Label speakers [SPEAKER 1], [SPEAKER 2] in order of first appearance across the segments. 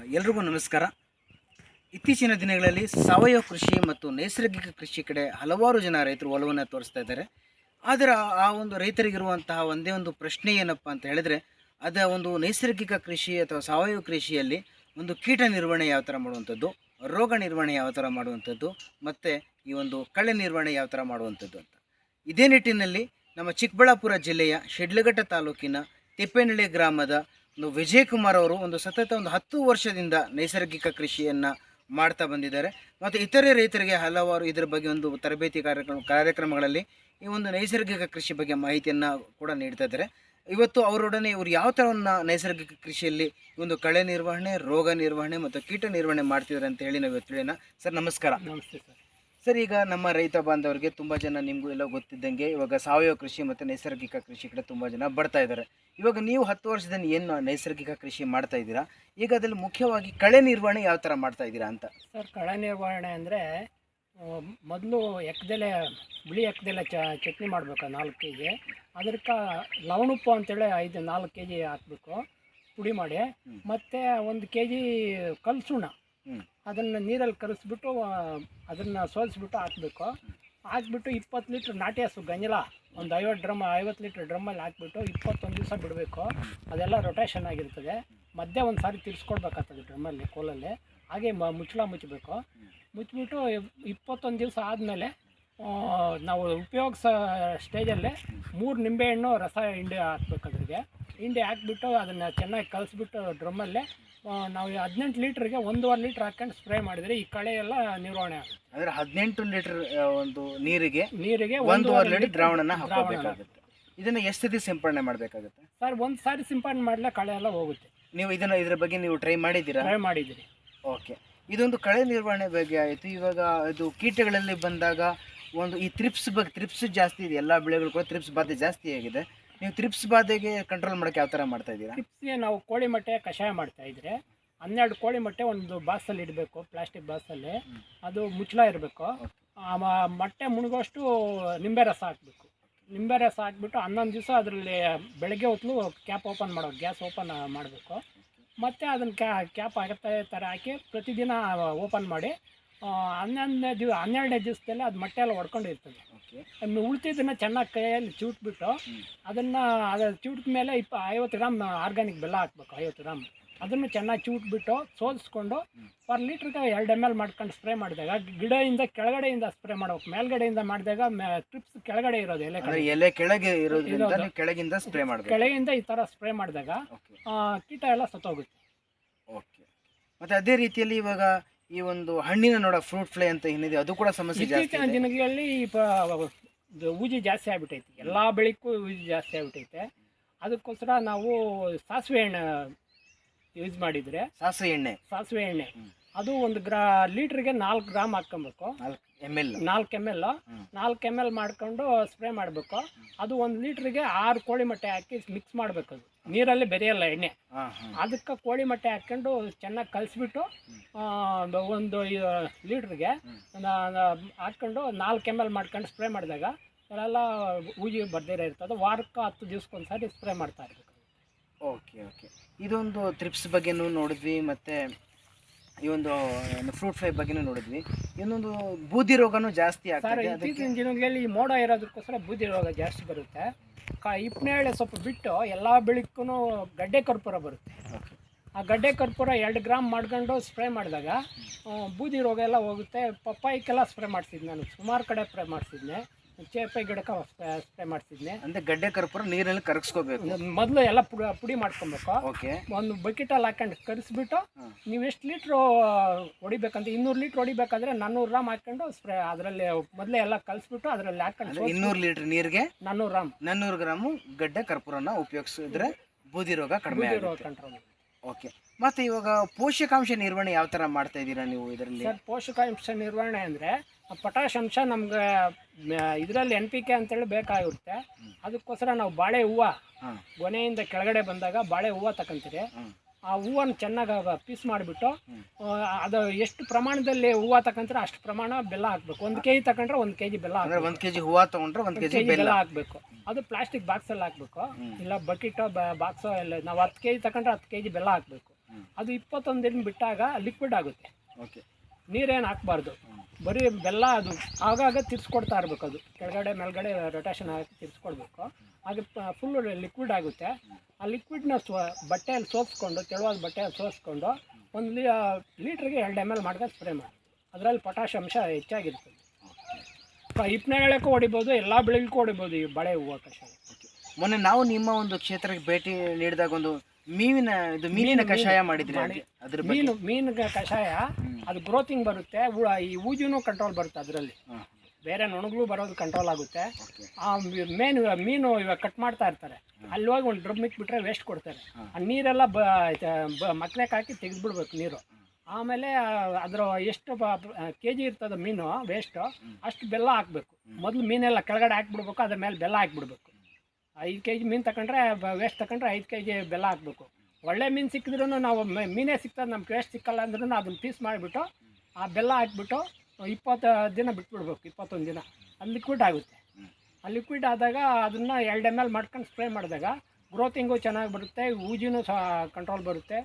[SPEAKER 1] ಎಲ್ರಿಗೂ ನಮಸ್ಕಾರ. ಇತ್ತೀಚಿನ ದಿನಗಳಲ್ಲಿ ಸಾವಯವ ಕೃಷಿ ಮತ್ತು ನೈಸರ್ಗಿಕ ಕೃಷಿ ಕಡೆ ಹಲವಾರು ಜನ ರೈತರು ಒಲವನ್ನು ತೋರಿಸ್ತಾ ಇದ್ದಾರೆ. ಆದರೆ ಆ- ಒಂದು ರೈತರಿಗಿರುವಂತಹ ಒಂದೇ ಒಂದು ಪ್ರಶ್ನೆ ಏನಪ್ಪ ಅಂತ ಹೇಳಿದ್ರೆ, ಅದ ಒಂದು ನೈಸರ್ಗಿಕ ಕೃಷಿ ಅಥವಾ ಸಾವಯವ ಕೃಷಿಯಲ್ಲಿ ಒಂದು ಕೀಟ ನಿರ್ವಹಣೆ ಯಾವ ಥರ ಮಾಡುವಂಥದ್ದು, ರೋಗ ನಿರ್ವಹಣೆ ಯಾವ ಥರ ಮಾಡುವಂಥದ್ದು, ಮತ್ತು ಈ ಒಂದು ಕಳೆ ನಿರ್ವಹಣೆ ಯಾವ ಥರ ಮಾಡುವಂಥದ್ದು ಅಂತ. ಇದೇ ನಿಟ್ಟಿನಲ್ಲಿ ನಮ್ಮ ಚಿಕ್ಕಬಳ್ಳಾಪುರ ಜಿಲ್ಲೆಯ ಶಿಡ್ಲಘಟ್ಟ ತಾಲೂಕಿನ ತಿಪ್ಪೇನಳ್ಳಿ ಗ್ರಾಮದ ವಿಜಯ್ ಕುಮಾರ್ ಅವರು ಒಂದು ಸತತ ಒಂದು ಹತ್ತು ವರ್ಷದಿಂದ ನೈಸರ್ಗಿಕ ಕೃಷಿಯನ್ನು ಮಾಡ್ತಾ ಬಂದಿದ್ದಾರೆ. ಮತ್ತು ಇತರೆ ರೈತರಿಗೆ ಹಲವಾರು ಇದರ ಬಗ್ಗೆ ಒಂದು ತರಬೇತಿ ಕಾರ್ಯಕ್ರಮ, ಕಾರ್ಯಕ್ರಮಗಳಲ್ಲಿ ಈ ಒಂದು ನೈಸರ್ಗಿಕ ಕೃಷಿ ಬಗ್ಗೆ ಮಾಹಿತಿಯನ್ನು ಕೂಡ ನೀಡ್ತಾ ಇದ್ದಾರೆ. ಇವತ್ತು ಅವರೊಡನೆ ಇವರು ಯಾವ ಥರವನ್ನು ನೈಸರ್ಗಿಕ ಕೃಷಿಯಲ್ಲಿ ಒಂದು ಕಳೆ ನಿರ್ವಹಣೆ, ರೋಗ ನಿರ್ವಹಣೆ ಮತ್ತು ಕೀಟ ನಿರ್ವಹಣೆ ಮಾಡ್ತಿದ್ದಾರೆ ಅಂತ ಹೇಳಿ ನಾವು ಇವತ್ತು ಸರ್, ನಮಸ್ಕಾರ.
[SPEAKER 2] ನಮಸ್ತೆ ಸರ್.
[SPEAKER 1] ಸರ್ ಈಗ ನಮ್ಮ ರೈತ ಬಾಂಧವರಿಗೆ ತುಂಬ ಜನ ನಿಮಗೂ ಎಲ್ಲ ಗೊತ್ತಿದ್ದಂಗೆ ಇವಾಗ ಸಾವಯವ ಕೃಷಿ ಮತ್ತು ನೈಸರ್ಗಿಕ ಕೃಷಿ ಕಡೆ ತುಂಬ ಜನ ಬರ್ತಾ ಇದ್ದಾರೆ. ಇವಾಗ ನೀವು ಹತ್ತು ವರ್ಷದಿಂದ ಏನು ನೈಸರ್ಗಿಕ ಕೃಷಿ ಮಾಡ್ತಾ ಇದ್ದೀರಾ? ಈಗ ಅದರಲ್ಲಿ ಮುಖ್ಯವಾಗಿ ಕಳೆ ನಿರ್ವಹಣೆ ಯಾವ ಥರ ಮಾಡ್ತಾ ಇದ್ದೀರಾ ಅಂತ.
[SPEAKER 2] ಸರ್ ಕಳೆ ನಿರ್ವಹಣೆ ಅಂದರೆ ಮೊದಲು ಎಕ್ಕದೆಲೆ ಬಿಳಿ ಎಕ್ಕದೆಲೆ ಚ ಚಟ್ನಿ ಮಾಡಬೇಕು ನಾಲ್ಕು ಕೆ ಜಿ ಅದಕ್ಕೆ ಲವಣುಪ್ಪು ಅಂತೇಳಿ ಐದು ನಾಲ್ಕು ಕೆ ಜಿ ಹಾಕಬೇಕು ಪುಡಿ ಮಾಡಿ. ಮತ್ತು ಒಂದು ಕೆ ಜಿ ಕಲ್ಸುಣ. ಅದನ್ನು ನೀರಲ್ಲಿ ಕರೆಸ್ಬಿಟ್ಟು ಅದನ್ನು ಸೋಲಿಸ್ಬಿಟ್ಟು ಹಾಕ್ಬೇಕು. ಹಾಕ್ಬಿಟ್ಟು ಇಪ್ಪತ್ತು ಲೀಟ್ರ್ ನಾಟಿ ಹಸು, ಗಂಜಲ, ಒಂದು ಐವತ್ತು ಡ್ರಮ್, ಐವತ್ತು ಲೀಟ್ರ್ ಡ್ರಮ್ಮಲ್ಲಿ ಹಾಕ್ಬಿಟ್ಟು ಇಪ್ಪತ್ತೊಂದು ದಿವಸ ಬಿಡಬೇಕು. ಅದೆಲ್ಲ ರೊಟೇಷನ್ ಆಗಿರ್ತದೆ. ಮಧ್ಯೆ ಒಂದು ಸಾರಿ ತಿರ್ಸ್ಕೊಡ್ಬೇಕಾಗ್ತದೆ ಡ್ರಮ್ಮಲ್ಲಿ ಕೋಲಲ್ಲಿ. ಹಾಗೆ ಮ, ಮುಚ್ಚಳ ಮುಚ್ಚಬೇಕು. ಮುಚ್ಚಿಬಿಟ್ಟು ಇಪ್ಪತ್ತೊಂದು ದಿವಸ ಆದಮೇಲೆ ನಾವು ಉಪಯೋಗಿಸೋ ಸ್ಟೇಜಲ್ಲೇ ಮೂರು ನಿಂಬೆಹಣ್ಣು ರಸ ಹಿಂಡಿ ಹಾಕ್ಬೇಕು ಅದ್ರಿಗೆ. ಹಿಂಡಿ ಹಾಕ್ಬಿಟ್ಟು ಅದನ್ನು ಚೆನ್ನಾಗಿ ಕಲಸ್ಬಿಟ್ಟು ಡ್ರಮ್ಮಲ್ಲೇ ನಾವು ಹದಿನೆಂಟು ಲೀಟ್ರಿಗೆ ಒಂದೂವರೆ ಲೀಟ್ರ್ ಹಾಕೊಂಡು ಸ್ಪ್ರೇ ಮಾಡಿದರೆ ಈ ಕಳೆ ಎಲ್ಲ ನಿರ್ವಹಣೆ ಆಗುತ್ತೆ.
[SPEAKER 1] ಅಂದರೆ ಹದಿನೆಂಟು ಲೀಟರ್ ಒಂದು ನೀರಿಗೆ
[SPEAKER 2] ನೀರಿಗೆ
[SPEAKER 1] ಒಂದೂವರೆ ಲೀಟರ್ ದ್ರಾವಣನ
[SPEAKER 2] ದ್ರಾವಣ
[SPEAKER 1] ಹಾಕೋಬೇಕಾಗುತ್ತೆ ಇದನ್ನು ಎಷ್ಟು ಸತಿ ಸಿಂಪಡಣೆ ಮಾಡಬೇಕಾಗುತ್ತೆ?
[SPEAKER 2] ಸರ್ ಒಂದು ಸಾರಿ ಸಿಂಪಡಣೆ ಮಾಡಲೇ ಕಳೆ ಎಲ್ಲ ಹೋಗುತ್ತೆ.
[SPEAKER 1] ನೀವು ಇದನ್ನು ಇದ್ರ ಬಗ್ಗೆ ನೀವು ಟ್ರೈ ಮಾಡಿದ್ದೀರಾ?
[SPEAKER 2] ಟ್ರೈ ಮಾಡಿದ್ದೀರಿ.
[SPEAKER 1] ಓಕೆ. ಇದೊಂದು ಕಳೆ ನಿರ್ವಹಣೆ ಬಗ್ಗೆ ಆಯಿತು. ಇವಾಗ ಇದು ಕೀಟಗಳಲ್ಲಿ ಬಂದಾಗ ಒಂದು ಈ ತ್ರಿಪ್ಸ್ ಬಗ್ಗೆ ತ್ರಿಪ್ಸ್ ಜಾಸ್ತಿ ಇದೆ. ಎಲ್ಲ ಬೆಳೆಗಳು ಕೂಡ ತ್ರಿಪ್ಸ್ ಬಾಧೆ ಜಾಸ್ತಿ ಆಗಿದೆ. ನೀವು ತ್ರಿಪ್ಸ್ ಬಾಧೆಗೆ ಕಂಟ್ರೋಲ್ ಮಾಡಕ್ಕೆ ಯಾವ ಥರ ಮಾಡ್ತಾ ಇದ್ದೀರಾ?
[SPEAKER 2] ಟಿಪ್ಸ್ಗೆ ನಾವು ಕೋಳಿ ಮೊಟ್ಟೆ ಕಷಾಯ ಮಾಡ್ತಾ ಇದ್ರೆ ಹನ್ನೆರಡು ಕೋಳಿ ಮೊಟ್ಟೆ ಒಂದು ಬಾಕ್ಸಲ್ಲಿ ಇಡಬೇಕು ಪ್ಲಾಸ್ಟಿಕ್ ಬಾಕ್ಸಲ್ಲಿ ಅದು ಮುಚ್ಚಳ ಇರಬೇಕು. ಮೊಟ್ಟೆ ಮುಳುಗೋಷ್ಟು ನಿಂಬೆ ರಸ ಹಾಕಬೇಕು. ನಿಂಬೆ ರಸ ಹಾಕ್ಬಿಟ್ಟು ಹನ್ನೊಂದು ದಿವಸ ಅದರಲ್ಲಿ ಬೆಳಗ್ಗೆ ಹೊತ್ತು ಕ್ಯಾಪ್ ಓಪನ್ ಮಾಡೋ ಗ್ಯಾಸ್ ಓಪನ್ ಮಾಡಬೇಕು. ಮತ್ತು ಅದನ್ನು ಕ್ಯಾ ಕ್ಯಾಪ್ ಆಗುತ್ತೆ ಥರ ಹಾಕಿ ಪ್ರತಿದಿನ ಓಪನ್ ಮಾಡಿ ಆ, ಹನ್ನೊಂದನೇ ದಿವ ಹನ್ನೆರಡನೇ ದಿವಸದಲ್ಲಿ ಅದು ಮೊಟ್ಟೆ ಎಲ್ಲ ಹೊಡ್ಕೊಂಡಿರ್ತದೆ ಉಳ್ತಿದ್ದನ್ನ ಚೆನ್ನಾಗಿ ಕೈಯಲ್ಲಿ ಚೂಟ್ಬಿಟ್ಟು ಅದನ್ನು ಅದು ಚೂಟ್ ಮೇಲೆ ಇಪ್ಪ ಐವತ್ತು ಗ್ರಾಮ್ ಆರ್ಗ್ಯಾನಿಕ್ ಬೆಲ್ಲ ಹಾಕ್ಬೇಕು ಐವತ್ತು ಗ್ರಾಮ್. ಅದನ್ನು ಚೆನ್ನಾಗಿ ಚೂಟ್ಬಿಟ್ಟು ಸೋದಿಸ್ಕೊಂಡು ಪರ್ ಲೀಟ್ರಿಗೆ ಎರಡು ಎಂ ಎಲ್ ಮಾಡ್ಕೊಂಡು ಸ್ಪ್ರೇ ಮಾಡಿದಾಗ ಗಿಡದಿಂದ ಕೆಳಗಡೆಯಿಂದ ಸ್ಪ್ರೇ ಮಾಡ್ಬೇಕು. ಮೇಲ್ಗಡೆಯಿಂದ ಮಾಡಿದಾಗ ಟ್ರಿಪ್ಸ್ ಕೆಳಗಡೆ ಇರೋದು ಎಲೆ
[SPEAKER 1] ಎಲೆ ಕೆಳಗೆ ಇರೋದ್ರಿಂದ
[SPEAKER 2] ಇರೋದು.
[SPEAKER 1] ಕೆಳಗಿಂದ ಸ್ಪ್ರೇ ಮಾಡಬೇಕು.
[SPEAKER 2] ಕೆಳಗಿಂದ ಈ ಥರ ಸ್ಪ್ರೇ ಮಾಡಿದಾಗ ಕೀಟ ಎಲ್ಲ ಸತ್ತೋಗುತ್ತೆ.
[SPEAKER 1] ಓಕೆ. ಮತ್ತು ಅದೇ ರೀತಿಯಲ್ಲಿ ಇವಾಗ ಈ ಒಂದು ಹಣ್ಣಿನ ನೋಡ ಫ್ರೂಟ್ ಫ್ಲೈ ಅಂತ ಏನಿದೆ ಅದು ಕೂಡ ಸಮಸ್ಯೆ ಜಾಸ್ತಿ
[SPEAKER 2] ಇತ್ತೀಚಿನ ದಿನಗಳಲ್ಲಿ ಊಜಿ ಜಾಸ್ತಿ ಆಗ್ಬಿಟ್ಟೈತಿ ಎಲ್ಲ ಬೆಳಿಗ್ಗೂ ಊಜಿ ಜಾಸ್ತಿ ಆಗ್ಬಿಟ್ಟೈತೆ ಅದಕ್ಕೋಸ್ಕರ ನಾವು ಸಾಸಿವೆ ಎಣ್ಣೆ ಯೂಸ್ ಮಾಡಿದರೆ
[SPEAKER 1] ಸಾಸಿವೆ ಎಣ್ಣೆ.
[SPEAKER 2] ಸಾಸಿವೆ ಎಣ್ಣೆ. ಅದು ಒಂದು ಗ್ರಾ ಲೀಟ್ರಿಗೆ ನಾಲ್ಕು ಗ್ರಾಮ್ ಹಾಕ್ಕೊಬೇಕು.
[SPEAKER 1] ನಾಲ್ಕು ಎಂ ಎಲ್
[SPEAKER 2] ನಾಲ್ಕು ಎಂ ಎಲ್. ನಾಲ್ಕು ಎಂ ಎಲ್ ಮಾಡ್ಕೊಂಡು ಸ್ಪ್ರೇ ಮಾಡಬೇಕು. ಅದು ಒಂದು ಲೀಟ್ರಿಗೆ ಆರು ಕೋಳಿ ಮೊಟ್ಟೆ ಹಾಕಿ ಮಿಕ್ಸ್ ಮಾಡಬೇಕು ಅದು. ನೀರಲ್ಲಿ ಬೆರೆಯಲ್ಲ ಎಣ್ಣೆ. ಅದಕ್ಕೆ ಕೋಳಿ ಮೊಟ್ಟೆ ಹಾಕ್ಕೊಂಡು ಚೆನ್ನಾಗಿ ಕಲಿಸ್ಬಿಟ್ಟು ಒಂದು ಲೀಟ್ರಿಗೆ ಹಾಕ್ಕೊಂಡು ನಾಲ್ಕು ಎಂ ಎಲ್ ಮಾಡ್ಕೊಂಡು ಸ್ಪ್ರೇ ಮಾಡಿದಾಗ ಅದೆಲ್ಲ ಊಜಿ ಬರ್ದಿರೋ ಇರ್ತದೆ. ವಾರಕ್ಕೆ ಹತ್ತು ದಿವ್ಸಕ್ಕೊಂದು ಸಾರಿ ಸ್ಪ್ರೇ ಮಾಡ್ತಾ ಇರ್ಬೇಕು.
[SPEAKER 1] Okay okay. ಇದೊಂದು ಟ್ರಿಪ್ಸ್ ಬಗ್ಗೆನೂ ನೋಡಿದ್ವಿ ಮತ್ತು ಈ ಒಂದು ಫ್ರೂಟ್ ಫ್ಲೈ ಬಗ್ಗೆನೂ ನೋಡಿದ್ವಿ. ಇನ್ನೊಂದು ಬೂದಿ ರೋಗನೂ ಜಾಸ್ತಿ ಆಗ್ತದೆ
[SPEAKER 2] ಇತ್ತೀಚಿನ ದಿನಗಳಲ್ಲಿ ಈ ಮೋಡ ಇರೋದಕ್ಕೋಸ್ಕರ ಬೂದಿ ರೋಗ ಜಾಸ್ತಿ ಬರುತ್ತೆ. ಕ ಹಿಪ್ಪನೇಳೆ ಸ್ವಲ್ಪ ಬಿಟ್ಟು ಎಲ್ಲ ಬೆಳಕ್ಕೂ ಗಡ್ಡೆ ಕರ್ಪೂರ ಬರುತ್ತೆ. ಆ ಗಡ್ಡೆ ಕರ್ಪೂರ ಎರಡು ಗ್ರಾಮ್ ಮಾಡ್ಕೊಂಡು ಸ್ಪ್ರೇ ಮಾಡಿದಾಗ ಬೂದಿ ರೋಗ ಎಲ್ಲ ಹೋಗುತ್ತೆ. ಪಪ್ಪಾಯಿಗೆಲ್ಲ ಸ್ಪ್ರೇ ಮಾಡ್ತಿದ್ದೆ ನಾನು. ಸುಮಾರು ಕಡೆ ಸ್ಪ್ರೇ ಮಾಡ್ತಿದ್ದೆ ಚೇಪೆ ಗಿಡಕ್ಕೆ ಸ್ಪ್ರೇ ಮಾಡಿಸಿದ್ನಿ.
[SPEAKER 1] ಅಂದ್ರೆ ಗಡ್ಡೆ ಕರ್ಪೂರ ನೀರಲ್ಲಿ ಕರಗಿಸ್ಕೋಬೇಕು.
[SPEAKER 2] ಮೊದಲು ಎಲ್ಲ ಪುಡಿ ಪುಡಿ ಮಾಡ್ಕೊಬೇಕು
[SPEAKER 1] ಓಕೆ.
[SPEAKER 2] ಒಂದು ಬಕೆಟಲ್ಲಿ ಹಾಕೊಂಡು ಕರೆಸ್ಬಿಟ್ಟು ನೀವು ಎಷ್ಟು ಲೀಟ್ರು ಹೊಡಿಬೇಕಂತ ಇನ್ನೂರು ಲೀಟ್ರ್ ಹೊಡಿಬೇಕಾದ್ರೆ ನಾನ್ನೂರು ರಾಮ್ ಹಾಕೊಂಡು ಸ್ಪ್ರೇ ಅದರಲ್ಲಿ ಮೊದಲೇ ಎಲ್ಲ ಕಲಿಸ್ಬಿಟ್ಟು ಅದರಲ್ಲಿ ಹಾಕೊಂಡು
[SPEAKER 1] ಇನ್ನೂರು ಲೀಟ್ರ್ ನೀರಿಗೆ
[SPEAKER 2] ನಾನ್ನೂರು ರಾಮ್
[SPEAKER 1] ನಾನ್ನೂರು ಗ್ರಾಮು ಗಡ್ಡೆ ಕರ್ಪೂರನ ಉಪಯೋಗಿಸಿದ್ರೆ ಬೂದಿ ರೋಗ ಕಡಿಮೆ
[SPEAKER 2] ರೋಗ ಕಂಟ್ರೋಲ್
[SPEAKER 1] ಓಕೆ ಮತ್ತೆ ಇವಾಗ ಪೋಷಕಾಂಶ ನಿರ್ವಹಣೆ ಯಾವ ಥರ ಮಾಡ್ತಾ ಇದ್ದೀರಾ ನೀವು ಇದರಲ್ಲಿ?
[SPEAKER 2] ಸರ್ ಪೋಷಕಾಂಶ ನಿರ್ವಹಣೆ ಅಂದರೆ ಪೊಟ್ಯಾಶ್ ಅಂಶ ನಮ್ಗೆ ಇದರಲ್ಲಿ ಎನ್ ಪಿ ಕೆ ಅಂತೇಳಿ ಬೇಕಾಗಿರುತ್ತೆ. ಅದಕ್ಕೋಸ್ಕರ ನಾವು ಬಾಳೆ ಹೂವು
[SPEAKER 1] ಹಾಂ.
[SPEAKER 2] ಗೊನೆಯಿಂದ ಕೆಳಗಡೆ ಬಂದಾಗ ಬಾಳೆ ಹೂವು ತಗೊಂತೀರಿ
[SPEAKER 1] ಹಾಂ
[SPEAKER 2] ಆ ಹೂವನ್ನು ಚೆನ್ನಾಗಿ ಪೀಸ್ ಮಾಡಿಬಿಟ್ಟು. ಅದು ಎಷ್ಟು ಪ್ರಮಾಣದಲ್ಲಿ ಹೂವು ತಗೊಂಡ್ರೆ ಅಷ್ಟು ಪ್ರಮಾಣ ಬೆಲ್ಲ ಹಾಕ್ಬೇಕು. ಒಂದು ಕೆ ಜಿ ತಗೊಂಡ್ರೆ ಒಂದು ಕೆ ಜಿ ಬೆಲ್ಲ ಹಾಕಬೇಕು.
[SPEAKER 1] ಒಂದು ಕೆ ಜಿ ಹೂವು ತೊಗೊಂಡ್ರೆ ಒಂದು ಕೆ ಜಿ ಬೆಲ್ಲ.
[SPEAKER 2] ಹಾಕಬೇಕು. ಅದು ಪ್ಲಾಸ್ಟಿಕ್ ಬಾಕ್ಸಲ್ಲಿ ಹಾಕ್ಬೇಕು. ಇಲ್ಲ ಬಕೆಟೋ ಬಾಕ್ಸೋ ಎಲ್ಲ ನಾವು ಹತ್ತು ಕೆ ಜಿ ತಗೊಂಡ್ರೆ ಹತ್ತು ಕೆ ಜಿ ಬೆಲ್ಲ ಹಾಕ್ಬೇಕು. ಅದು ಇಪ್ಪತ್ತೊಂದು ದಿನ ಬಿಟ್ಟಾಗ ಲಿಕ್ವಿಡ್ ಆಗುತ್ತೆ.
[SPEAKER 1] ಓಕೆ.
[SPEAKER 2] ನೀರೇನು ಹಾಕ್ಬಾರ್ದು. ಬರೀ ಬೆಲ್ಲ ಅದು ಆಗಾಗ ತಿರ್ಸ್ಕೊಡ್ತಾ ಇರಬೇಕು ಅದು. ಕೆಳಗಡೆ ಮೇಲ್ಗಡೆ ರೊಟೇಷನ್ ಹಾಕಿ ತಿರ್ಸ್ಕೊಡ್ಬೇಕು. ಅದು ಫುಲ್ಲು ಲಿಕ್ವಿಡ್ ಆಗುತ್ತೆ. ಆ ಲಿಕ್ವಿಡ್ನ ಸ್ವ ಬಟ್ಟೆಯಲ್ಲಿ ಸೋಸ್ಕೊಂಡು ತೆಳುವಾದ ಬಟ್ಟೆಯಲ್ಲಿ ಸೋಸ್ಕೊಂಡು ಒಂದು ಲೀಟ್ರಿಗೆ ಎರಡು ಎಂ ಎಲ್ ಮಾಡ್ಕೊಂಡು ಸ್ಪ್ರೇ ಮಾಡಿ. ಅದರಲ್ಲಿ ಪೊಟ್ಯಾಷ್ ಅಂಶ ಹೆಚ್ಚಾಗಿರ್ತದೆ ಹಿಪ್ನೆಗಳಕ್ಕೂ ಹೊಡಿಬೋದು ಎಲ್ಲ ಬೆಳೆಗಳಿಗೂ ಹೊಡಿಬೋದು ಈ ಬಳೆ ಹೂವು ಕಷಾಯ
[SPEAKER 1] ಮೊನ್ನೆ ನಾವು ನಿಮ್ಮ ಒಂದು ಕ್ಷೇತ್ರಕ್ಕೆ ಭೇಟಿ ನೀಡಿದಾಗ ಒಂದು ಮೀನಿನ ಇದು ಮೀನಿನ ಕಷಾಯ
[SPEAKER 2] ಮಾಡಿದ್ರೆ
[SPEAKER 1] ಮಾಡಿದ್ರಿ
[SPEAKER 2] ಮಾಡಿ.
[SPEAKER 1] ಅದ್ರ-
[SPEAKER 2] ಮೀನು ಮೀನಿನ ಕಷಾಯ ಅದು ಗ್ರೋತಿಂಗ್ ಬರುತ್ತೆ ಈ ಊಜಿನೂ ಕಂಟ್ರೋಲ್ ಬರುತ್ತೆ ಅದರಲ್ಲಿ. ಬೇರೆ ನೊಣಗಳು ಬರೋದು ಕಂಟ್ರೋಲ್ ಆಗುತ್ತೆ. ಆ ಮೇನ್, ಮೀನು ಇವಾಗ ಕಟ್ ಮಾಡ್ತಾ ಇರ್ತಾರೆ. ಅಲ್ಲಿ ಹೋಗಿ ಒಂದು ಡ್ರಮ್ ಬಿಟ್ರೆ ವೇಸ್ಟ್ ಕೊಡ್ತಾರೆ. ಆ ನೀರೆಲ್ಲ ಬ ಮಕ್ಳಕ್ಕೆ ಹಾಕಿ ತೆಗೆದ್ಬಿಡ್ಬೇಕು ನೀರು. ಆಮೇಲೆ ಅದರ ಎಷ್ಟು ಕೆ ಜಿ ಇರ್ತದೆ ಮೀನು ವೇಸ್ಟು ಅಷ್ಟು ಬೆಲ್ಲ ಹಾಕ್ಬೇಕು. ಮೊದಲು ಮೀನೆಲ್ಲ ಕೆಳಗಡೆ ಹಾಕ್ಬಿಡ್ಬೇಕು, ಅದ್ರ ಮೇಲೆ ಬೆಲ್ಲ ಹಾಕ್ಬಿಡ್ಬೇಕು. ಐದು ಕೆ ಜಿ ಮೀನು ತಗೊಂಡ್ರೆ ವೇಸ್ಟ್ ತಗೊಂಡ್ರೆ ಐದು ಕೆ ಜಿ ಬೆಲ್ಲ ಹಾಕ್ಬೇಕು. ಒಳ್ಳೆ ಮೀನು ಸಿಕ್ಕಿದ್ರೂ ನಾವು ಮೀನೇ ಸಿಗ್ತದೆ, ನಮ್ಗೆ ವೇಸ್ಟ್ ಸಿಕ್ಕಲ್ಲ ಅಂದ್ರೂ ಅದನ್ನ ಪೀಸ್ ಮಾಡಿಬಿಟ್ಟು, ಆ ಬೆಲ್ಲ ಹಾಕ್ಬಿಟ್ಟು ಇಪ್ಪತ್ತು ದಿನ ಬಿಟ್ಬಿಡ್ಬೇಕು ಇಪ್ಪತ್ತೊಂದು ದಿನ. ಅಲ್ಲಿ ಲಿಕ್ವಿಡ್ ಆಗುತ್ತೆ. ಆ ಲಿಕ್ವಿಡ್ ಆದಾಗ ಅದನ್ನು ಎರಡು ಎಂ ಎಲ್ ಮಾಡ್ಕೊಂಡು ಸ್ಪ್ರೇ ಮಾಡಿದಾಗ ಗ್ರೋತಿಂಗು ಚೆನ್ನಾಗಿ ಬರುತ್ತೆ ಊಜಿನೂ ಸಹ ಕಂಟ್ರೋಲ್ ಬರುತ್ತೆ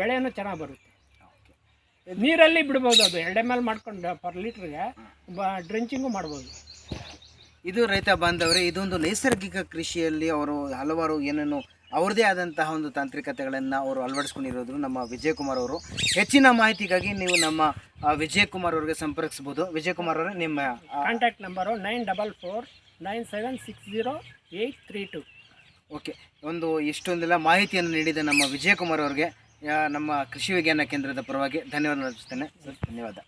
[SPEAKER 2] ಬೆಳೆನೂ ಚೆನ್ನಾಗಿ ಬರುತ್ತೆ. ನೀರಲ್ಲಿ ಬಿಡ್ಬೋದು ಅದು ಎರಡು ಎಂ ಎಲ್ ಮಾಡ್ಕೊಂಡು ಪರ್ ಲೀಟ್ರಿಗೆ ಬ ಡ್ರೆಂಚಿಂಗು ಮಾಡ್ಬೋದು.
[SPEAKER 1] ಇದು ರೈತ ಬಾಂಧವರೇ ಇದೊಂದು ನೈಸರ್ಗಿಕ ಕೃಷಿಯಲ್ಲಿ ಅವರು ಹಲವಾರು ಏನೇನು ಅವ್ರದ್ದೇ ಆದಂತಹ ಒಂದು ತಾಂತ್ರಿಕತೆಗಳನ್ನು ಅವರು ಅಳವಡಿಸ್ಕೊಂಡಿರೋದು ನಮ್ಮ ವಿಜಯಕುಮಾರ್ ಅವರು. ಹೆಚ್ಚಿನ ಮಾಹಿತಿಗಾಗಿ ನೀವು ನಮ್ಮ ವಿಜಯಕುಮಾರ್ ಅವ್ರಿಗೆ ಸಂಪರ್ಕಿಸ್ಬೋದು ವಿಜಯಕುಮಾರ್ ಅವರು ನಿಮ್ಮ
[SPEAKER 2] contact number nine double four nine seven six zero eight three two
[SPEAKER 1] okay ಒಂದು ಇಷ್ಟೊಂದೆಲ್ಲ ಮಾಹಿತಿಯನ್ನು ನೀಡಿದ ನಮ್ಮ ವಿಜಯಕುಮಾರ್ ಅವ್ರಿಗೆ ನಮ್ಮ ಕೃಷಿ ವಿಜ್ಞಾನ ಕೇಂದ್ರದ ಪರವಾಗಿ ಧನ್ಯವಾದ ಅರ್ಪಿಸ್ತೇನೆ ಸರ್ ಧನ್ಯವಾದ.